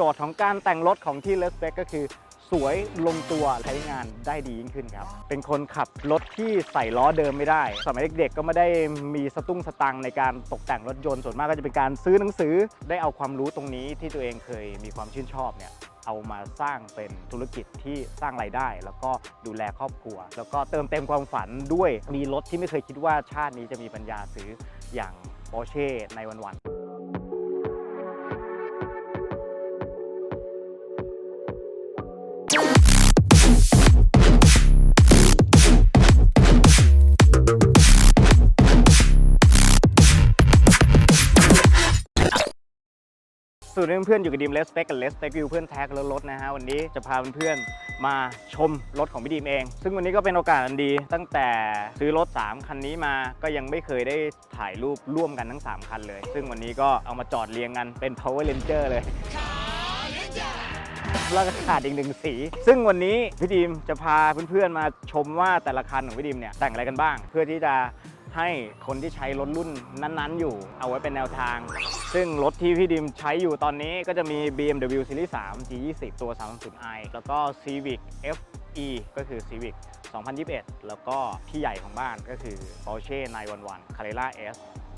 โจทย์ของการแต่งรถของที่เลสเ c ก็คือ สวยลงตัวใช้งานได้ดียิ่งขึ้นครับ เป็นคนขับรถที่ใส่ล้อเดิมไม่ได้ สมัยเด็กๆก็ไม่ได้มีสตุ้งสตังในการตกแต่งรถยนต์ส่วนมากก็จะเป็นการซื้อหนังสือ ได้เอาความรู้ตรงนี้ที่ตัวเองเคยมีความชื่นชอบเนี่ยเอามาสร้างเป็นธุรกิจที่สร้างรายได้ แล้วก็ดูแลครอบครัว แล้วก็เติมเต็มความฝันด้วยมีรถที่ไม่เคยคิดว่าชาตินี้จะมีปัญญาซื้ออย่าง Porsche ในวันๆ วัสดีเพื่อนๆอยู่กับดีมเลสเปกกับเลสเปกวิวเพื่อนแท็กแล้วรถนะฮะวันนี้จะพาเพื่อนๆมาชมรถของพี่ดีมเอง ซึ่งวันนี้ก็เป็นโอกาสอันดี ตั้งแต่ซื้อรถ 3 คันนี้มาก็ยังไม่เคยได้ถ่ายรูปร่วมกันทั้ง 3 คันเลย ซึ่งวันนี้ก็เอามาจอดเรียงกันเป็น Power Ranger เลยแล้วก็ขาดอีกหนึ่งสี ซึ่งวันนี้พี่ดีมจะพาเพื่อนๆมาชมว่าแต่ละคันของพี่ดีมเนี่ยแต่งอะไรกันบ้าง เพื่อที่จะ ให้คนที่ใช้รถรุ่นนั้นๆ อยู่เอาไว้เป็นแนวทาง ซึ่งรถที่พี่ดิมใช้อยู่ตอนนี้ก็จะมี BMW Series 3 G20 ตัว 30i แล้วก็ Civic FE ก็คือ Civic 2021 แล้วก็พี่ใหญ่ของบ้านก็คือ Porsche 911 Carrera S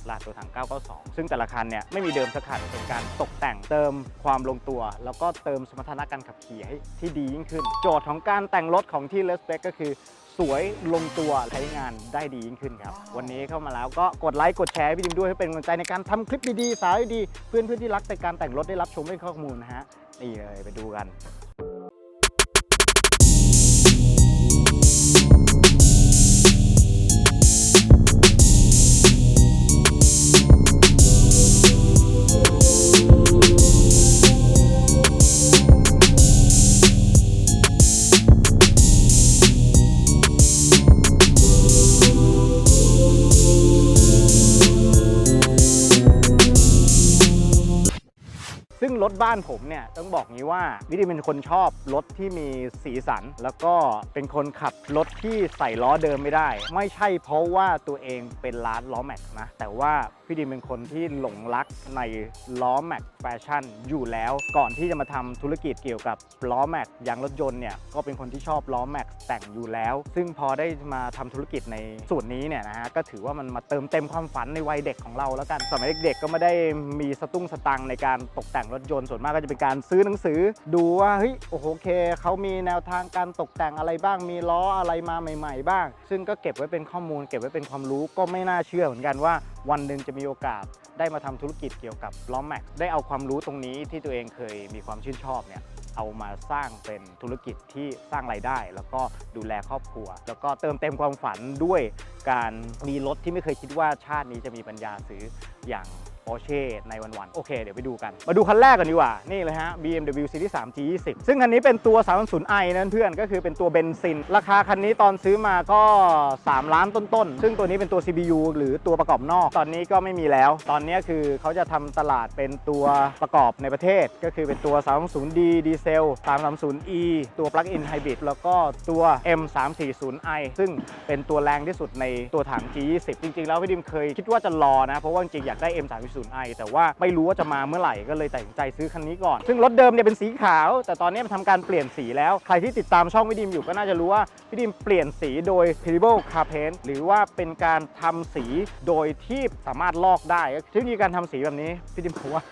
ลาดตัวถัง 992 ซึ่งแต่ละคันเนี่ยไม่มีเดิมสักคัน เป็นการตกแต่งเติมความลงตัว แล้วก็เติมสมรรถนะการขับขี่ให้ที่ดียิ่งขึ้น โจทย์ของการแต่งรถของที่ l e s p e c ก็คือ สวยลงตัวใช้งานได้ดียิ่งขึ้นครับ วันนี้เข้ามาแล้วก็กดไลค์กดแชร์ให้พี่ดิมด้วยให้เป็นกำลังใจในการทำคลิปดีๆสาระดีๆเพื่อนๆที่รักแต่การแต่งรถได้รับชมได้ข้อมูลนะฮะนี่เลยไปดูกัน บ้านผมเนี่ยต้องบอกงี้ว่าวิธีเป็นคนชอบรถที่มีสีสัน แล้วก็เป็นคนขับรถที่ใส่ล้อเดิมไม่ได้ ไม่ใช่เพราะว่าตัวเองเป็นร้านล้อแม็กนะแต่ว่าพี่ดิมเป็นคนที่หลงรักในล้อแม็กแฟชั่นอยู่แล้วก่อนที่จะมาทำธุรกิจเกี่ยวกับล้อแม็กยางรถยนต์เนี่ยก็เป็นคนที่ชอบล้อแม็กแต่งอยู่แล้ว ซึ่งพอได้มาทำธุรกิจในส่วนนี้เนี่ยนะฮะก็ถือว่ามันมาเติมเต็มความฝันในวัยเด็กของเราแล้วกันสมัยเด็กๆก็ไม่ได้มีสตุ้งสตังในการตกแต่งรถยนต์ส่วนมากก็จะเป็นการซื้อหนังสือ ดูว่าเฮ้ยโอ้โหเคเขามีแนวทางการตกแต่งอะไรบ้าง มีล้ออะไรมาใหม่ ๆ บ้าง ซึ่งก็เก็บไว้เป็นข้อมูล เก็บไว้เป็นความรู้ก็ไม่น่าเชื่อเหมือนกันว่าวันหนึ่งจะมีโอกาสได้มาทำธุรกิจเกี่ยวกับล้อแม็กได้เอาความรู้ตรงนี้ที่ตัวเองเคยมีความชื่นชอบเนี่ยเอามาสร้างเป็นธุรกิจที่สร้างรายได้ แล้วก็ดูแลครอบครัว แล้วก็เติมเต็มความฝันด้วยการมีรถที่ไม่เคยคิดว่าชาตินี้จะมีปัญญาซื้ออย่าง Porsche ในวันๆโอเคเดี๋ยวไปดูกัน มาดูคันแรกกันดีกว่า นี่เลยฮะ BMW Series 3 G20 ซึ่งคันนี้เป็นตัว 330i นั่นเพื่อนก็คือเป็นตัวเบนซิน ราคาคันนี้ตอนซื้อมาก็ 3 ล้านต้นๆ ซึ่งตัวนี้เป็นตัว CBU หรือตัวประกอบนอก ตอนนี้ก็ไม่มีแล้ว ตอนนี้คือเขาจะทำตลาดเป็นตัวประกอบในประเทศ ก็คือเป็นตัว 330D ดีเซล 330e ตัว Plug-in Hybrid แล้วก็ตัว M340i ซึ่งเป็นตัวแรงที่สุดในตัวถัง G20 จริงๆ แล้วพี่ดิมเคยคิดว่าจะรอนะ เพราะว่าจริงอยากได้ M30 1.0i แต่ว่าไม่รู้ว่าจะมาเมื่อไหร่ก็เลยตัดสินใจซื้อคันนี้ก่อน ซึ่งรถเดิมเนี่ยเป็นสีขาว แต่ตอนนี้มันทำการเปลี่ยนสีแล้ว ใครที่ติดตามช่องพี่ดิมอยู่ก็น่าจะรู้ว่าพี่ดิมเปลี่ยนสีโดย p e r i b l e Car Paint หรือว่าเป็นการทำสีโดยที่สามารถลอกได้เทคนิคการทำสีแบบนี้พี่ดิมบอกว่า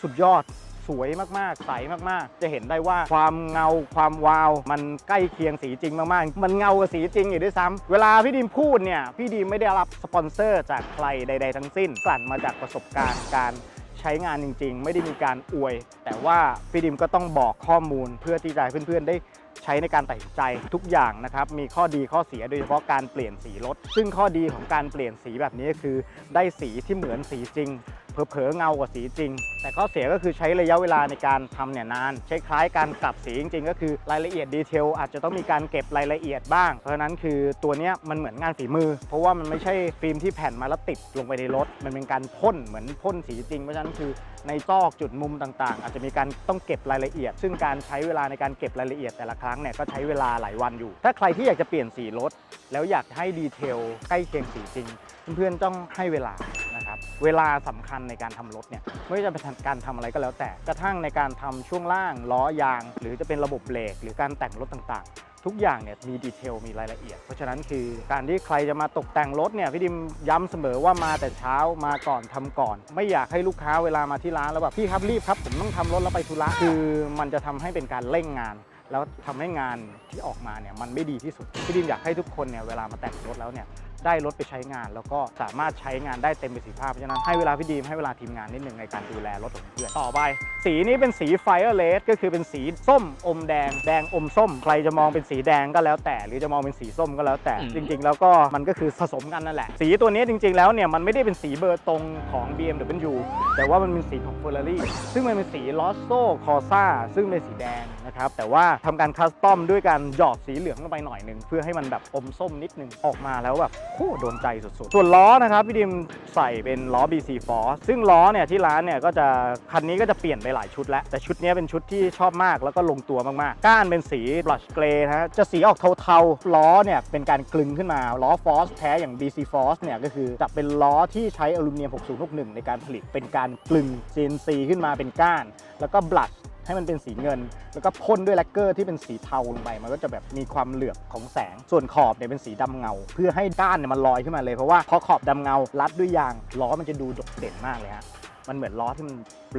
สุดยอด สวยมากๆ ใสมากๆ จะเห็นได้ว่าความเงาความวาว มันใกล้เคียงสีจริงมากๆ มันเงากับสีจริงอยู่ด้วยซ้ำเวลาพี่ดีมพูดเนี่ยพี่ดีมไม่ได้รับสปอนเซอร์จากใครใด ๆ ทั้งสิ้น กลั่นมาจากประสบการณ์การใช้งานจริง ๆ ไม่ได้มีการอวย แต่ว่าพี่ดิมก็ต้องบอกข้อมูลเพื่อที่จะให้เพื่อนๆได้ใช้ในการตัดสินใจทุกอย่างนะครับ มีข้อดีข้อเสียโดยเฉพาะการเปลี่ยนสีรถ ซึ่งข้อดีของการเปลี่ยนสีแบบนี้ก็คือ ได้สีที่เหมือนสีจริง เผลอๆเงากว่าสีจริง แต่ข้อเสียก็คือใช้ระยะเวลาในการทำเนี่ยนาน ใช้คล้ายการกลับสีจริงๆ ก็คือรายละเอียดดีเทลอาจจะต้องมีการเก็บรายละเอียดบ้าง เพราะฉะนั้นคือตัวเนี้ยมันเหมือนงานฝีมือ เพราะว่ามันไม่ใช่ฟิล์มที่แผ่นมาแล้วติดลงไปในรถ มันเป็นการพ่นเหมือนพ่นสีจริง เพราะฉะนั้นคือในซอกจุดมุมต่างๆ อาจจะมีการต้องเก็บรายละเอียด ซึ่งการใช้เวลาในการเก็บรายละเอียดแต่ละครั้งเนี่ยก็ใช้เวลาหลายวันอยู่ ถ้าใครที่อยากจะเปลี่ยนสีรถแล้วอยากให้ดีเทลใกล้เคียงสีจริง เพื่อนๆต้องให้เวลา เวลาสำคัญในการทำรถเนี่ยไม่ว่าจะเป็นการทำอะไรก็แล้วแต่กระทั่งในการทำช่วงล่างล้อยาง หรือจะเป็นระบบเบรกหรือการแต่งรถต่างๆ ทุกอย่างเนี่ยมีดีเทลมีรายละเอียด เพราะฉะนั้นคือการที่ใครจะมาตกแต่งรถเนี่ยพี่ดิมย้ำเสมอว่ามาแต่เช้ามาก่อนทำก่อน ไม่อยากให้ลูกค้าเวลามาที่ร้านแล้วแบบพี่ครับรีบครับผมต้องทำรถแล้วไปธุระคือมันจะทำให้เป็นการเร่งงานแล้วทำให้งานที่ออกมาเนี่ยมันไม่ดีที่สุดพี่ดิมอยากให้ทุกคนเนี่ยเวลามาแต่งรถแล้วเนี่ย ได้รถไปใช้งาน แล้วก็สามารถใช้งานได้เต็มประสิทธิภาพเพราะฉะนั้นให้เวลาพี่ดีมให้เวลาทีมงานนิดนึงในการดูแลรถของเพื่อนต่อไป สีนี้เป็นสี Fire Red ก็คือเป็นสีส้มอมแดง แดงอมส้ม ใครจะมองเป็นสีแดงก็แล้วแต่ หรือจะมองเป็นสีส้มก็แล้วแต่อืมจริง ๆ แล้วก็มันก็คือผสมกันนั่นแหละ สีตัวนี้จริง ๆ แล้วเนี่ยมันไม่ได้เป็นสีเบอร์ตรงของ BMW แต่ว่ามันเป็นสีของ Ferrari ซึ่งมันเป็นสี Rosso Corsa ซึ่งเป็นสีแดงนะครับแต่ว่าทำการคัสตอมด้วยการหยอดสีเหลืองลงไปหน่อยหนึ่งเพื่อให้มันแบบอมส้มนิดนึงออกมาแล้วแบบโคตรโดนใจสุดๆ ส่วนล้อนะครับพี่ดิมใส่เป็นล้อ BC Force ซึ่งล้อเนี่ยที่ร้านเนี่ยก็จะคันนี้ก็จะเปลี่ยนไปหลายชุดแล้ว แต่ชุดนี้เป็นชุดที่ชอบมากแล้วก็ลงตัวมากๆ ก้านเป็นสีบลัชเกรย์นะฮะจะสีออกเทาๆ ล้อเนี่ยเป็นการกลึงขึ้นมา ล้อ Force แท้อย่าง BC Force เนี่ยก็คือจะเป็นล้อที่ใช้อลูมิเนียม 6061 ในการผลิตเป็นการกลึง CNC ขึ้นมาเป็นก้าน แล้วก็บลัช ให้มันเป็นสีเงิน แล้วก็พ่นด้วยแลกเกอร์ที่เป็นสีเทาลงไป มันก็จะแบบมีความเหลือบของแสง ส่วนขอบเนี่ยเป็นสีดำเงา เพื่อให้ก้านเนี่ยมันลอยขึ้นมาเลยเพราะว่าพอขอบดำเงารัดด้วยยางล้อมันจะดูโดดเด่นมากเลยฮะ มันเหมือนล้อที่มัน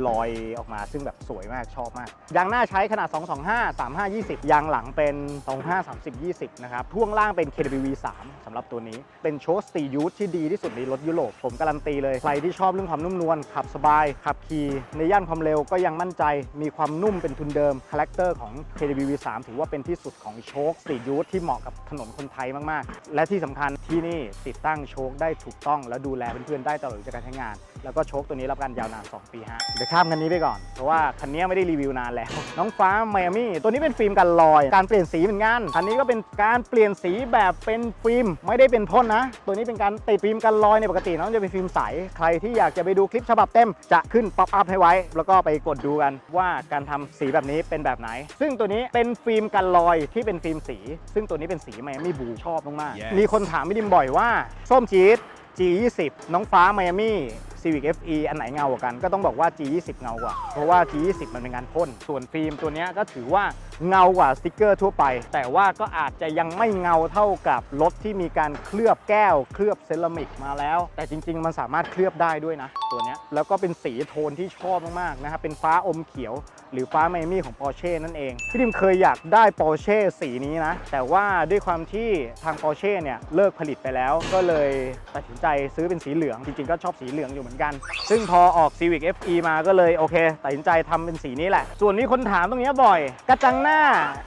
ลอยออกมาซึ่งแบบสวยมากชอบมาก ยางหน้าใช้ขนาด 225 35 20 ยางหลังเป็น 25 30 20 นะครับพ่วงล่างเป็น KWV 3สำหรับตัวนี้ เป็นโชสตียูทที่ดีที่สุดในรถยุโรป ผมการันตีเลย ใครที่ชอบเรื่องความนุ่มนวลขับสบาย ขับขี่ในย่านความเร็วก็ยังมั่นใจ มีความนุ่มเป็นทุนเดิมคาแรคเตอร์ของ KWV 3ถือว่าเป็นที่สุดของโชคสตียูทที่เหมาะกับถนนคนไทยมากๆ และที่สำคัญที่นี่ติดตั้งโชคได้ถูกต้อง และดูแลเพื่อนๆได้ตลอดการใช้งาน แล้วก็โชคตัวนี้รับประกันยาวนาน 2 ปีฮะเดี๋ยวข้ามคันนี้ไปก่อน เพราะว่าคันนี้ไม่ได้รีวิวนานแล้ว น้องฟ้าไมอามี่ตัวนี้เป็นฟิล์มกันรอย การเปลี่ยนสีเหมือนกันคันนี้ก็เป็นการเปลี่ยนสีแบบเป็นฟิล์มไม่ได้เป็นพ่นนะ ตัวนี้เป็นการติดฟิล์มกันรอยในยปกติน้องจะเป็นฟิล์มใสใครที่อยากจะไปดูคลิปฉบับเต็มจะขึ้นป๊อปอัพให้ไว้ แล้วก็ไปกดดูกันว่าการทำสีแบบนี้เป็นแบบไหน ซึ่งตัวนี้เป็นฟิล์มกันรอยที่เป็นฟิล์มสี ซึ่งตัวนี้เป็นสีไมอามี่บูชอบมาก Yes ๆมีคนถามไม่ดิมบ่อยว่าส้มจี๊ด G20 น้องฟ้าไมอามี่ Civic FE อันไหนเงากว่ากัน ก็ต้องบอกว่า G20 เงากว่า เพราะว่า G20 มันเป็นงานพ่น ส่วนฟิล์มตัวนี้ก็ถือว่าเงากว่าสติกเกอร์ทั่วไป แต่ว่าก็อาจจะยังไม่เงาเท่ากับรถที่มีการเคลือบแก้ว เคลือบเซรามิกมาแล้ว แต่จริง ๆ มันสามารถเคลือบได้ด้วยนะ ตัวนี้แล้วก็เป็นสีโทนที่ชอบมากๆนะครับเป็นฟ้าอมเขียว หรือฟ้าไมมี่ของ Porsche นั่นเองพี่ดิมเคยอยากได้ Porsche สีนี้นะ แต่ว่าด้วยความที่ทาง Porsche เนี่ยเลิกผลิตไปแล้ว ก็เลยตัดสินใจซื้อเป็นสีเหลืองจริงๆก็ชอบสีเหลืองอยู่เหมือนกัน ซึ่งพอออก Civic FE มาก็เลยโอเคตัดสินใจทำเป็นสีนี้แหละ ส่วนนี้คนถามตรงเนี้ยบ่อย กระจังหน้า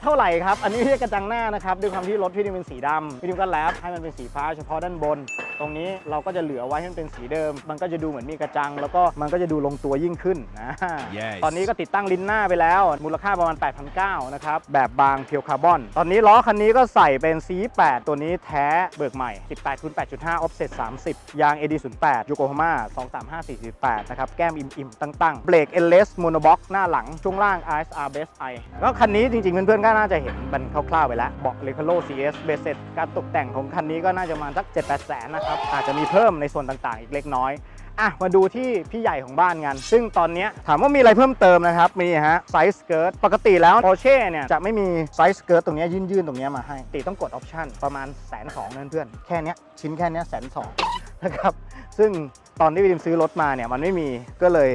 เท่าไหร่ครับ อันนี้ไม่ใช่กระจังหน้านะครับด้วยความที่รถพี่ดิมเป็นสีดำพี่ดิมก็แลบให้มันเป็นสีฟ้าเฉพาะด้านบน ตรงนี้เราก็จะเหลือไว้ให้มันเป็นสีเดิม มันก็จะดูเหมือนมีกระจัง แล้วก็มันก็จะดูลงตัวยิ่งขึ้นนะ Yes ตอนนี้ก็ติดตั้งลิ้นหน้าไปแล้ว มูลค่าประมาณ 8,900นะครับแบบบางเพียวคาร์บอน ตอนนี้ล้อคันนี้ก็ใส่เป็น C8 ตัวนี้แท้เบิกใหม่ 18คูณ8.5 offset 30 ยาง AD08 โยโกฮาม่า3548 นะครับ แก้มอิ่มๆ ตั้งๆ เบรก LS Monobox หน้าหลัง ช่วงล่าง ISR Best I แล้วคันนี้จริงๆ เพื่อนๆ ก็น่าจะเห็นมันคร่าวๆ ไปแล้ว เบาะ Recaro CS เบสเซ็ตการตกแต่งของคันนี้ก็น่าจะมาสัก 7-8 แสนนะครับ อาจจะมีเพิ่มในส่วนต่างๆ อีกเล็กน้อยอะมาดูที่พี่ใหญ่ของบ้านกัน ซึ่งตอนนี้ถามว่ามีอะไรเพิ่มเติมนะครับ มีฮะไซส์สเกิร์ตปกติแล้ว Porsche เนี่ย จะไม่มีไซส์สเกิร์ตตรงนี้ยื่นๆ ตรงนี้มาให้ ติต้องกดออปชั่นประมาณแสนสองเพื่อนๆแค่นี้ชิ้นแค่นี้แสนสอง นะครับ ซึ่งตอนที่วิมซื้อรถมาเนี่ยมันไม่มีก็เลย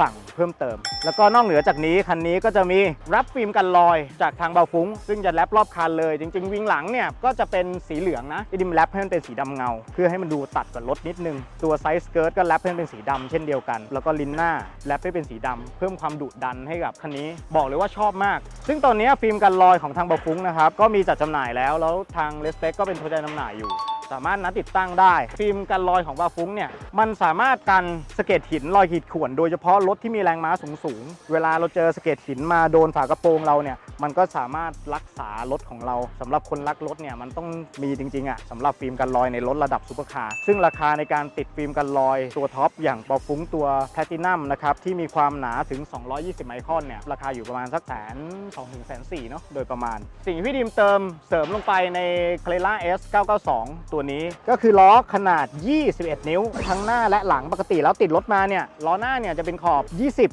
สั่งเพิ่มเติม แล้วก็นอกเหนือจากนี้คันนี้ก็จะมีแรปฟิล์มกันรอยจากทางเบาฟุ้ง ซึ่งจะแรปรอบคันเลย จริง ๆ วิงหลังเนี่ยก็จะเป็นสีเหลืองนะที่ดิมแรปให้มันเป็นสีดำเงา เพื่อให้มันดูตัดกับรถนิดนึง ตัวไซส์สเกิร์ตก็แรปให้มันเป็นสีดำเช่นเดียวกัน แล้วก็ลิ้นหน้าแรปให้เป็นสีดำเพิ่มความดุดันให้กับคันนี้ บอกเลยว่าชอบมาก ซึ่งตอนนี้ฟิล์มกันรอยของทางเบาฟุ้งนะครับก็มีจัดจำหน่ายแล้วแล้วทางเลสเปกก็เป็นตัวแทนจำหน่ายอยู่ สามารถนัดติดตั้งได้ ฟิล์มกันรอยของบาฟุ้งเนี่ยมันสามารถกันสะเก็ดหินรอยขีดข่วน โดยเฉพาะรถที่มีแรงม้าสูงๆเวลาเราเจอสะเก็ดหินมาโดนฝากระโปรงเราเนี่ยมันก็สามารถรักษารถของเราสำหรับคนรักรถเนี่ยมันต้องมีจริงๆอะสำหรับฟิล์มกันรอยในรถระดับซูเปอร์คาร์ซึ่งราคาในการติดฟิล์มกันรอยตัวท็อปอย่างปอฟุ้งตัวแพลตินัมนะครับที่มีความหนาถึง 220 ไมครอนเนี่ยราคาอยู่ประมาณสักแสนสองถึงแสนสี่เนาะโดยประมาณ สิ่งที่พี่ดิมเติมเสริมลงไปใน c l a r a S 992 ตัวนี้ ก็คือล้อขนาด 21 นิ้ว ทั้งหน้าและหลังปกติแล้วติดรถมาเนี่ยล้อหน้าเนี่ยจะเป็นขอบ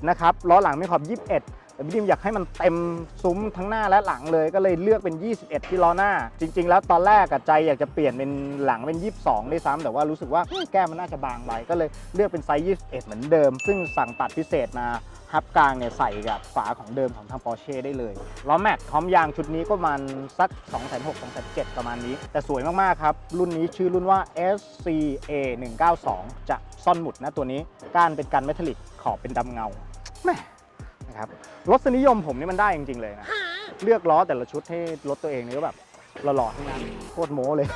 20 นะครับล้อหลังเป็นขอบ 21 แต่พี่ดิมอยากให้มันเต็มซุ้มทั้งหน้าและหลังเลยก็เลยเลือกเป็น 21 ที่ล้อหน้า จริง ๆ แล้วตอนแรกอะใจอยากจะเปลี่ยนเป็นหลังเป็น 22ด้วยซ้ำแต่ว่ารู้สึกว่าแก้มมันน่าจะบางไปก็เลยเลือกเป็นไซส์ 21 เหมือนเดิม ซึ่งสั่งตัดพิเศษมาฮับกลางเนี่ยใส่กับฝาของเดิมของทาง Porsche ได้เลยล้อแม็กพร้อมยางชุดนี้ก็ประมาณสัก 2 6 0 0 0 2 7 0 0ประมาณนี้ แต่สวยมาก ๆ ครับ รุ่นนี้ชื่อรุ่นว่า SCA 192จะซ่อนหมุดนะตัวนี้ ก้านเป็นกันเมทัลลิกขอบเป็นดำเงาแม่ ครับรสนิยมผมนี่มันได้จริงๆเลยนะเลือกล้อแต่ละชุดให้รถตัวเองนี่ก็แบบหล่อๆทั้งนั้นโคตรโม้เลย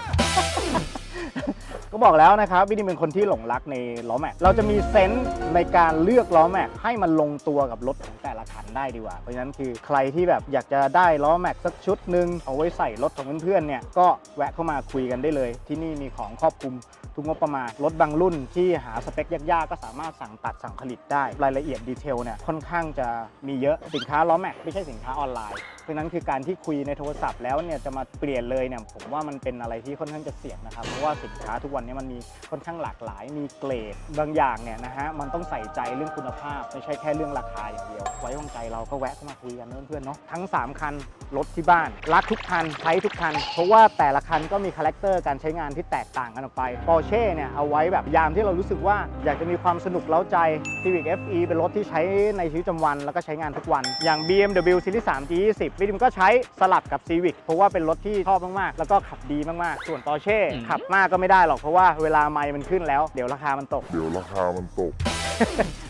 ก็บอกแล้วนะครับวิดีเป็นคนที่หลงรักในล้อแม็กเราจะมีเซนส์ในการเลือกล้อแม็กให้มันลงตัวกับรถของแต่ละคันได้ดีกว่า เพราะฉะนั้นคือใครที่แบบอยากจะได้ล้อแม็กสักชุดหนึ่งเอาไว้ใส่รถของเพื่อนๆเนี่ยก็แวะเข้ามาคุยกันได้เลย ที่นี่มีของครอบคลุม ทุกงบประมาณ รถบางรุ่นที่หาสเปคยากๆ ก็สามารถสั่งตัดสั่งผลิตได้ รายละเอียดดีเทลเนี่ยค่อนข้างจะมีเยอะ สินค้าล้อแม็กไม่ใช่สินค้าออนไลน์ ราะนั้นคือการที่คุยในโทรศัพท์แล้วเนี่ยจะมาเปลี่ยนเลยเนี่ยผมว่ามันเป็นอะไรที่ค่อนข้างจะเสี่ยงนะครับเพราะว่าสินค้าทุกวันนี้มันมีค่อนข้างหลากหลาย มีเกรดบางอย่างเนี่ยนะฮะมันต้องใส่ใจเรื่องคุณภาพ ไม่ใช่แค่เรื่องราคาอย่างเดียว ไว้วางใจเราก็แวะเข้ามาคุยกันเพื่อนๆเนาะทั้ง 3 คันรถที่บ้าน รักทุกคันใช้ทุกคัน เพราะว่าแต่ละคันก็มีคาแรคเตอร์การใช้งานที่แตกต่างกันออกไป Porsche เนี่ยเอาไว้แบบยามที่เรารู้สึกว่าอยากจะมีความสนุกเล้าใจ Civic FE เป็นรถที่ใช้ในชีวิตประจำวันแล้วก็ใช้งานทุกวันอย่าง BMW Series 3 G20 วิดิมก็ใช้สลับกับ Civic เพราะว่าเป็นรถที่ชอบมากๆ แล้วก็ขับดีมากๆ ส่วน Porsche ขับมากก็ไม่ได้หรอกเพราะว่าเวลาไมล์มันขึ้นแล้ว เดี๋ยวราคามันตก เดี๋ยวราคามันตก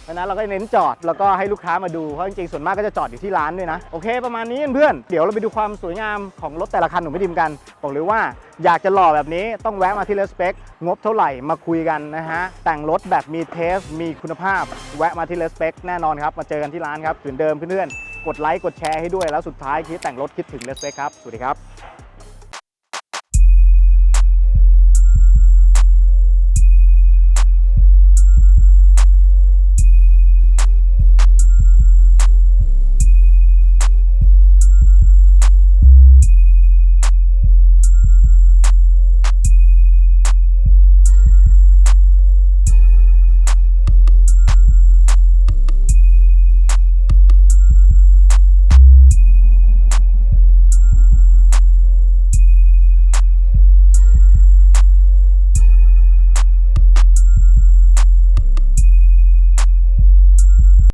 เพราะฉะนั้นเราก็เน้นจอดแล้วก็ให้ลูกค้ามาดูเพราะจริงๆส่วนมากก็จะจอดอยู่ที่ร้านด้วยนะ โอเค ประมาณนี้เพื่อนๆเดี๋ยวเราไปดูความสวยงามของรถแต่ละคันหนูไม่ดิมกัน บอกเลยว่าอยากจะหล่อแบบนี้ต้องแวะมาที่เลสเปคงบเท่าไหร่มาคุยกันนะฮะ แต่งรถแบบมีเทส มีคุณภาพ แวะมาที่เลสเปคแน่นอนครับ มาเจอกันที่ร้านครับเหมือนเดิมเพื่อนๆ กดไลค์กดแชร์ให้ด้วยแล้วสุดท้ายคิดแต่งรถคิดถึงเลสเปคครับ สวัสดีครับ